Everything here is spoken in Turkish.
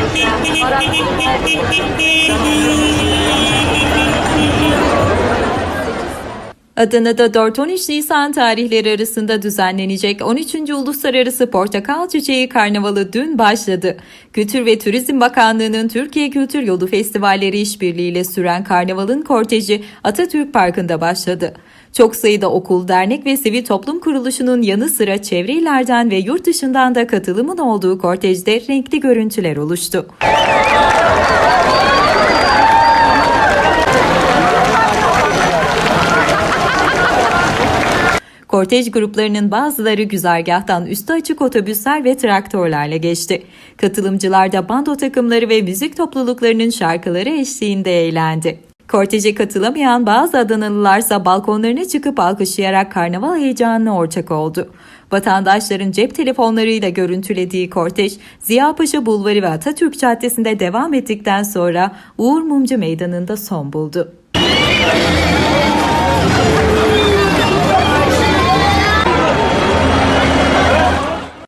Thank you. Adana'da 4-13 Nisan tarihleri arasında düzenlenecek 13. Uluslararası Portakal Çiçeği Karnavalı dün başladı. Kültür ve Turizm Bakanlığı'nın Türkiye Kültür Yolu Festivalleri işbirliğiyle süren karnavalın korteji Atatürk Parkı'nda başladı. Çok sayıda okul, dernek ve sivil toplum kuruluşunun yanı sıra çevre illerden ve yurt dışından da katılımın olduğu kortejde renkli görüntüler oluştu. Kortej gruplarının bazıları güzergahtan üstü açık otobüsler ve traktörlerle geçti. Katılımcılar da bando takımları ve müzik topluluklarının şarkıları eşliğinde eğlendi. Korteje katılamayan bazı Adanalılarsa balkonlarına çıkıp alkışlayarak karnaval heyecanına ortak oldu. Vatandaşların cep telefonlarıyla görüntülediği kortej, Ziyapaşa Bulvarı ve Atatürk Caddesi'nde devam ettikten sonra Uğur Mumcu Meydanı'nda son buldu.